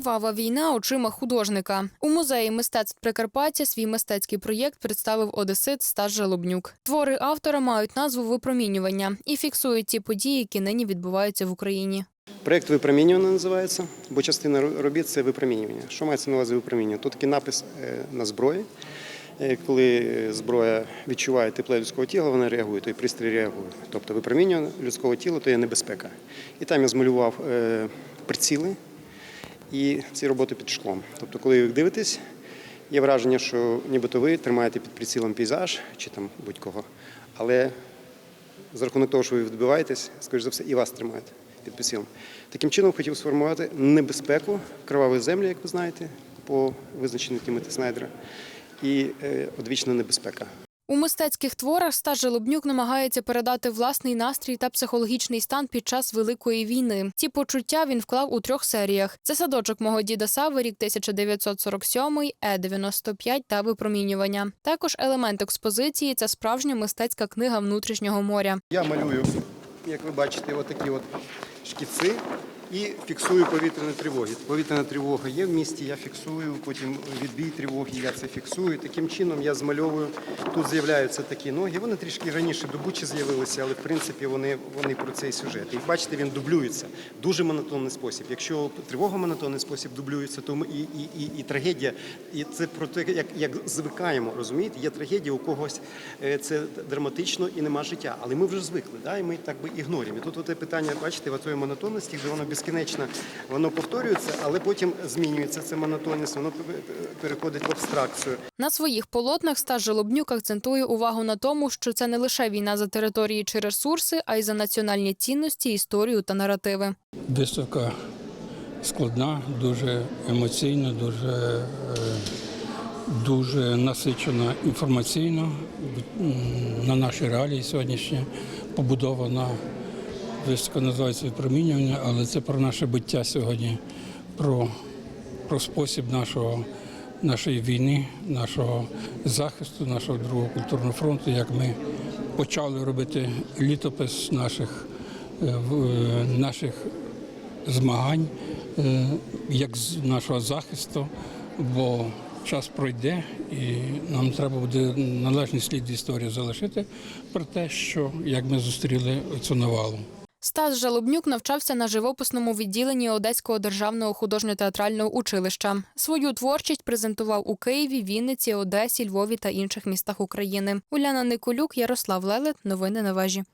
Кривава війна очима художника. У музеї мистецтв Прикарпаття свій мистецький проєкт представив одесит Стас Жалобнюк. Твори автора мають назву випромінювання і фіксують ті події, які нині відбуваються в Україні. Проєкт випромінювання називається, бо частина робіт це випромінювання. Що мається на увазі випромінювання? Тут такий напис е, на зброї. Е, Коли зброя відчуває тепло людського тіла, вона реагує, той пристрій реагує. Тобто випромінювання людського тіла то є небезпека. І там я змалював е, приціли і ці роботи під шклом. Тобто, коли ви дивитесь, є враження, що нібито ви тримаєте під прицілом пейзаж чи там будь-кого, але за рахунок того, що ви відбиваєтесь, скоріш за все, і вас тримають під прицілом. Таким чином хотів сформувати небезпеку кровавої землі, як ви знаєте, по визначенню Тімоти Снайдера, і е, одвічна небезпека. У мистецьких творах Стас Жалобнюк намагається передати власний настрій та психологічний стан під час великої війни. Ці почуття він вклав у трьох серіях: це садочок мого діда Сави, рік 1947, Е 95 та випромінювання. Також елемент експозиції це справжня мистецька книга внутрішнього моря. Я малюю, як ви бачите, отакі от шкіци і фіксую повітряні тривоги. Повітряна тривога є в місті, я фіксую, потім відбій тривоги, я це фіксую. Таким чином я змальовую. Тут з'являються такі ноги. Вони трішки раніше до Бучі з'явилися, але в принципі вони, вони про цей сюжет. І бачите, він дублюється. Дуже монотонний спосіб. Якщо тривога монотонний спосіб дублюється, то і, і, і, і трагедія, і це про те, як, як звикаємо, розумієте? Є трагедія у когось, е, це драматично і нема життя. Але ми вже звикли, да? і ми так би ігнорюємо. І тут оте питання, бачите, в монотонності, де воно безкінечно, воно повторюється, але потім змінюється це монотонність, воно переходить в абстракцію. На своїх полотнах Стас Жалобнюк акцентує увагу на тому, що це не лише війна за території чи ресурси, а й за національні цінності, історію та наративи. Виставка складна, дуже емоційна, дуже, е, дуже насичена інформаційно на наші реалії сьогоднішні побудована. Виставка називається «Випромінювання», але це про наше буття сьогодні, про, про спосіб нашого, нашої війни, нашого захисту, нашого другого культурного фронту, як ми почали робити літопис наших, е, е, наших змагань, е, як з нашого захисту, бо час пройде і нам треба буде належний слід історії залишити про те, що як ми зустріли цю навалу. Стас Жалобнюк навчався на живописному відділенні Одеського державного художньо-театрального училища. Свою творчість презентував у Києві, Вінниці, Одесі, Львові та інших містах України. Уляна Николюк, Ярослав Лелет. Новини на вежі.